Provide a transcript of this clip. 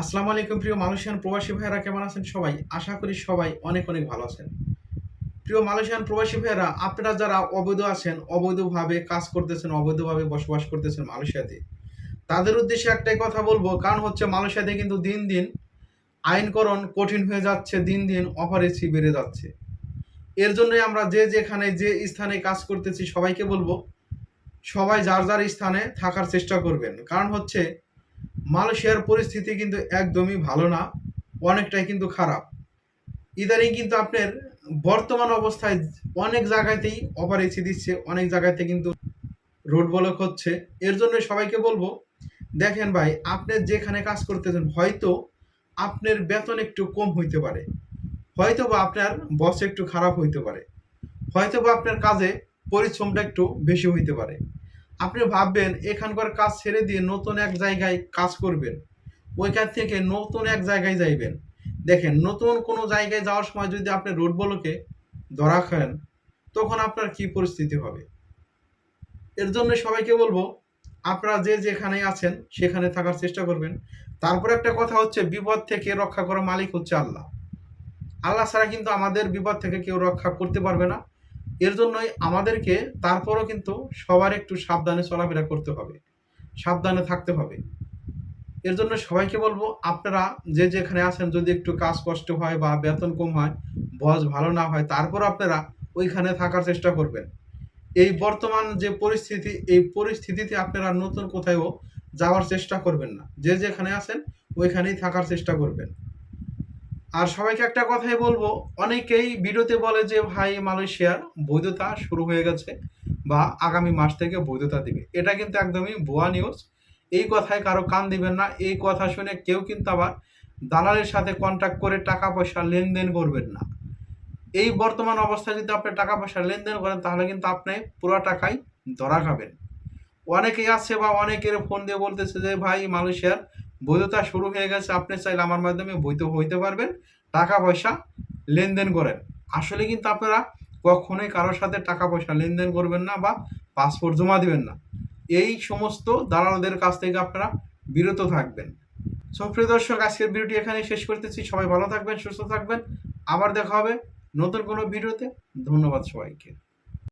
আসসালামু আলাইকুম প্রিয় মালয়েশিয়ান প্রবাসী ভাইয়েরা, কেমন আছেন সবাই? আশা করি সবাই অনেক অনেক ভালো আছেন। প্রিয় মালয়েশিয়ান প্রবাসী ভাইয়েরা, আপনারা যারা অবৈধ আছেন, অবৈধভাবে কাজ করতেছেন, অবৈধভাবে বসবাস করতেছেন মালয়েশিয়াতে, তাদের উদ্দেশ্যে একটাই কথা বলব, কারণ হচ্ছে মালয়েশিয়াতে কিন্তু দিন দিন আইনকরণ কঠিন হয়ে যাচ্ছে, দিন দিন অপারেসি বেড়ে যাচ্ছে। এর জন্যই আমরা যে যেখানে যে স্থানে কাজ করতেছি সবাইকে বলব, সবাই যার যার স্থানে থাকার চেষ্টা করবেন। কারণ হচ্ছে মালয়েশিয়ার পরিস্থিতি কিন্তু একদমই ভালো না, অনেকটাই কিন্তু খারাপ। ইদানিং কিন্তু আপনার বর্তমান অবস্থায় অনেক জায়গাতেই অপারেসি দিচ্ছে, অনেক জায়গাতে কিন্তু রোড ব্লক হচ্ছে। এর জন্য সবাইকে বলব, দেখেন ভাই, আপনি যেখানে কাজ করতেছেন, হয়তো আপনার বেতন একটু কম হইতে পারে। হয়তো বা আপনার বস একটু খারাপ হইতে পারে। হয়তো বা আপনার কাজে পরিশ্রমটা একটু বেশি হইতে পারে। আপনি ভাববেন, এখানকার কাজ ছেড়ে দিয়ে নতুন এক জায়গায় কাজ করবেন। ওইখান থেকে নতুন এক জায়গায় যাইবেন। দেখেন, নতুন কোনো জায়গায় যাওয়ার সময় যদি আপনি রোড বলকে ধরা খান, তখন আপনার কি পরিস্থিতি হবে? এর জন্য সবাইকে বলব, আপনারা যে যেখানে আছেন, সেখানে থাকার চেষ্টা করবেন। তারপর একটা কথা হচ্ছে, বিপদ থেকে রক্ষা করার মালিক হচ্ছে আল্লাহ। আল্লাহ ছাড়া কিন্তু আমাদের বিপদ থেকে কেউ রক্ষা করতে পারবে না। এর জন্যই আমাদেরকে তারপরও কিন্তু সবার একটু সাবধানে চলাফেরা করতে হবে, সাবধানে থাকতে হবে। এর জন্য সবাইকে বলব, আপনারা যে যেখানে আছেন, যদি একটু কাজ কষ্ট হয় বা বেতন কম হয় বস ভালো না হয়, তারপর আপনারা ওইখানে থাকার চেষ্টা করবেন। এই বর্তমান যে পরিস্থিতি, এই পরিস্থিতিতে আপনারা নতুন কোথায়ও যাওয়ার চেষ্টা করবেন না। যে যেখানে আছেন, ওইখানেই থাকার চেষ্টা করবেন। আর সবাইকে একটা কথাই বলব, অনেকেই ভিডিওতে বলে যে, ভাই, মালয়েশিয়ার বৈধতা শুরু হয়ে গেছে বা আগামী মাস থেকে বৈধতা দিবে। এটা কিন্তু একদমই ভুয়া নিউজ এই কথায় কারও কান দিবেন না, এই কথা শুনে কেউ কিন্তু আবার দালালের সাথে কন্ট্যাক্ট করে টাকা পয়সা লেনদেন করবেন না। এই বর্তমান অবস্থায় যদি আপনি টাকা পয়সা লেনদেন করেন, তাহলে কিন্তু আপনি পুরো টাকাই ধরা খাবেন। অনেকেই আছে বা অনেকের ফোন দিয়ে বলতেছে যে, ভাই, মালয়েশিয়ার বৈধতা শুরু হয়ে গেছে, আপনি চাইলে আমার মাধ্যমে বৈধ হইতে পারবেন। টাকা পয়সা লেনদেন করেন। আসলে কিন্তু আপনারা কখনোই কারোর সাথে টাকা পয়সা লেনদেন করবেন না বা পাসপোর্ট জমা দিবেন না। এই সমস্ত দালালদের কাছ থেকে আপনারা বিরত থাকবেন। সো প্রিয় দর্শক, আজকের ভিডিওটি এখানে শেষ করতেছি। সবাই ভালো থাকবেন, সুস্থ থাকবেন। আবার দেখা হবে নতুন কোনো ভিডিওতে। ধন্যবাদ সবাইকে।